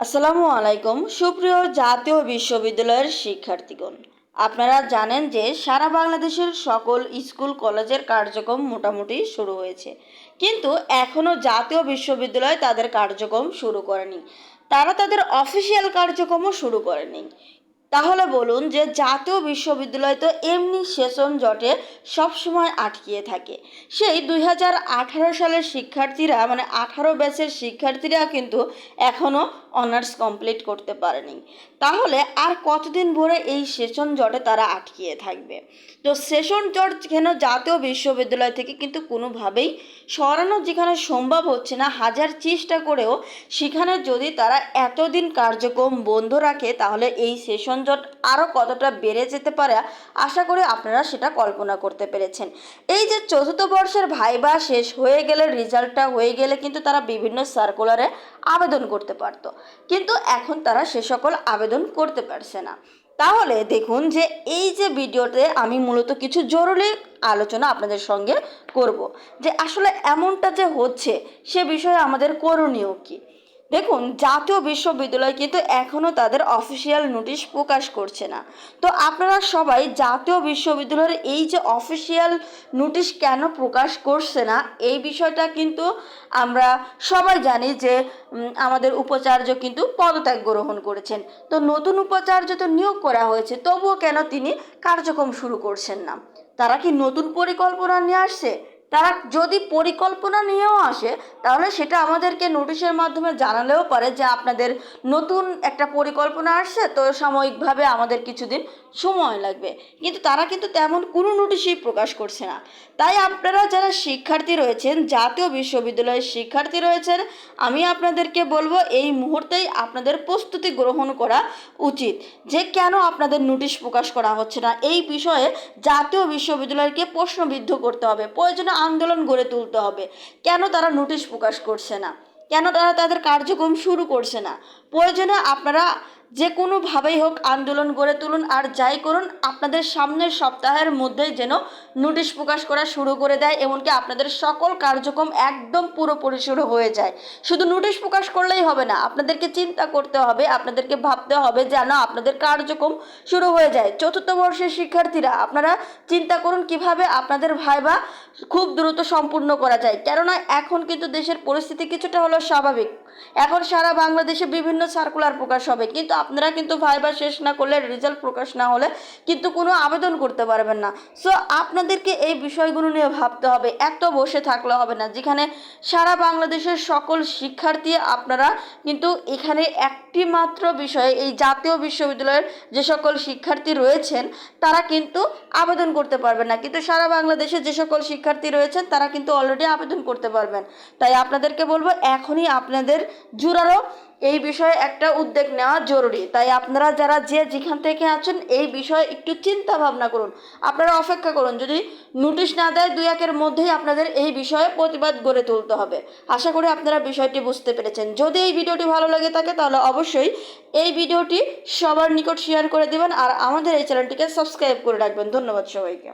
আসসালামু আলাইকুম, সুপ্রিয় জাতীয় বিশ্ববিদ্যালয়ের শিক্ষার্থীগণ। আপনারা জানেন যে সারা বাংলাদেশের সকল স্কুল, কলেজের কার্যক্রম মোটামুটি শুরু হয়েছে। কিন্তু এখনও জাতীয় বিশ্ববিদ্যালয় তাদের কার্যক্রম শুরু করেনি। তারা তাদের অফিসিয়াল কার্যক্রমও শুরু করেনি। তাহলে বলুন যে জাতীয় বিশ্ববিদ্যালয় তো এমনি সেশন জটে সবসময় আটকিয়ে থাকে। সেই দুই হাজার আঠারো সালের শিক্ষার্থীরা মানে আঠারো ব্যাচের শিক্ষার্থীরা কিন্তু এখনও অনার্স কমপ্লিট করতে পারেনি। তাহলে আর কতদিন ভরে এই সেশন জটে তারা আটকিয়ে থাকবে? তো সেশন জট যেন জাতীয় বিশ্ববিদ্যালয় থেকে কিন্তু কোনোভাবেই সরানো যেখানে সম্ভব হচ্ছে না, হাজার চেষ্টা করেও সেখানে যদি তারা এতদিন কার্যক্রম বন্ধ রাখে, তাহলে এই সেশন জট আরও কতটা বেড়ে যেতে পারে, আশা করি আপনারা সেটা কল্পনা করতে পেরেছেন। এই যে চতুর্থ বর্ষের ভাইবা শেষ হয়ে গেলে, রেজাল্টটা হয়ে গেলে কিন্তু তারা বিভিন্ন সার্কুলারে আবেদন করতে পারতো। কিন্তু এখন তারা সে সকল আবেদন করতে পারছে না। তাহলে দেখুন যে এই যে ভিডিওতে আমি মূলত কিছু জরুরি আলোচনা আপনাদের সঙ্গে করব। যে আসলে এমনটা যে হচ্ছে, সে বিষয়ে আমাদের করণীয় কী? দেখুন, জাতীয় বিশ্ববিদ্যালয় কিন্তু এখনও তাদের অফিসিয়াল নোটিশ প্রকাশ করছে না। তো আপনারা সবাই জাতীয় বিশ্ববিদ্যালয়ের এই যে অফিসিয়াল নোটিশ কেন প্রকাশ করছে না, এই বিষয়টা কিন্তু আমরা সবাই জানি যে আমাদের উপাচার্য কিন্তু পদত্যাগ গ্রহণ করেছেন। তো নতুন উপাচার্য তো নিয়োগ করা হয়েছে, তবুও কেন তিনি কার্যক্রম শুরু করছেন না? তারা কি নতুন পরিকল্পনা নিয়ে আসছে? তারা যদি পরিকল্পনা নিয়েও আসে, তাহলে সেটা আমাদেরকে নোটিশের মাধ্যমে জানালেও পারে যে আপনাদের নতুন একটা পরিকল্পনা আসছে, তো সাময়িকভাবে আমাদের কিছুদিন সময় লাগবে। কিন্তু তারা কিন্তু তেমন কোনো নোটিশই প্রকাশ করছে না। তাই আপনারা যারা শিক্ষার্থী রয়েছেন, জাতীয় বিশ্ববিদ্যালয়ের শিক্ষার্থী রয়েছেন, আমি আপনাদেরকে বলব এই মুহূর্তেই আপনাদের প্রস্তুতি গ্রহণ করা উচিত যে কেন আপনাদের নোটিশ প্রকাশ করা হচ্ছে না। এই বিষয়ে জাতীয় বিশ্ববিদ্যালয়কে প্রশ্নবিদ্ধ করতে হবে। প্রয়োজনে আন্দোলন গড়ে তুলতে হবে। কেন তারা নোটিশ প্রকাশ করছে না? কেন তারা তাদের কার্যক্রম শুরু করছে না? প্রয়োজনে আপনারা যে কোনোভাবেই হোক আন্দোলন গড়ে তুলুন আর যাই করুন, আপনাদের সামনের সপ্তাহের মধ্যেই যেন নোটিশ প্রকাশ করা শুরু করে দেয়, এমনকি আপনাদের সকল কার্যক্রম একদম পুরোপুরি শুরু হয়ে যায়। শুধু নোটিশ প্রকাশ করলেই হবে না, আপনাদেরকে চিন্তা করতে হবে, আপনাদেরকে ভাবতে হবে যেন আপনাদের কার্যক্রম শুরু হয়ে যায়। চতুর্থ বর্ষের শিক্ষার্থীরা, আপনারা চিন্তা করুন কীভাবে আপনাদের ভাইবা খুব দ্রুত সম্পূর্ণ করা যায়। কেননা এখন কিন্তু দেশের পরিস্থিতি কিছুটা হলো স্বাভাবিক। এখন সারা বাংলাদেশে বিভিন্ন সার্কুলার প্রকাশ হবে। কিন্তু আপনারা কিন্তু ভাইবা শেষ না করলে রেজাল্ট প্রকাশ না হলে কিন্তু কোনো আবেদন করতে পারবেন না। সো আপনাদেরকে এই বিষয়গুলো নিয়ে ভাবতে হবে। এত বসে থাকলে হবে না। যেখানে সারা বাংলাদেশের সকল শিক্ষার্থী আপনারা কিন্তু এখানে একটি মাত্র বিষয়ে এই জাতীয় বিশ্ববিদ্যালয়ের যে সকল শিক্ষার্থী রয়েছেন, তারা কিন্তু আবেদন করতে পারবেন না। কিন্তু সারা বাংলাদেশে যে সকল শিক্ষার্থী রয়েছেন, তারা কিন্তু অলরেডি আবেদন করতে পারবেন। তাই আপনাদেরকে বলব, এখনই আপনাদের জোরালো এই বিষয়ে একটা উদ্যোগ নেওয়া জরুরি। তাই আপনারা যারা যে যেখান থেকে আছেন, এই বিষয়ে একটু চিন্তা ভাবনা করুন। আপনারা অপেক্ষা করুন, যদি নোটিশ না দেয়, দুই একের মধ্যেই আপনাদের এই বিষয়ে প্রতিবাদ গড়ে তুলতে হবে। আশা করি আপনারা বিষয়টি বুঝতে পেরেছেন। যদি এই ভিডিওটি ভালো লাগে থাকে, তাহলে অবশ্যই এই ভিডিওটি সবার নিকট শেয়ার করে দেবেন আর আমাদের এই চ্যানেলটিকে সাবস্ক্রাইব করে রাখবেন। ধন্যবাদ সবাইকে।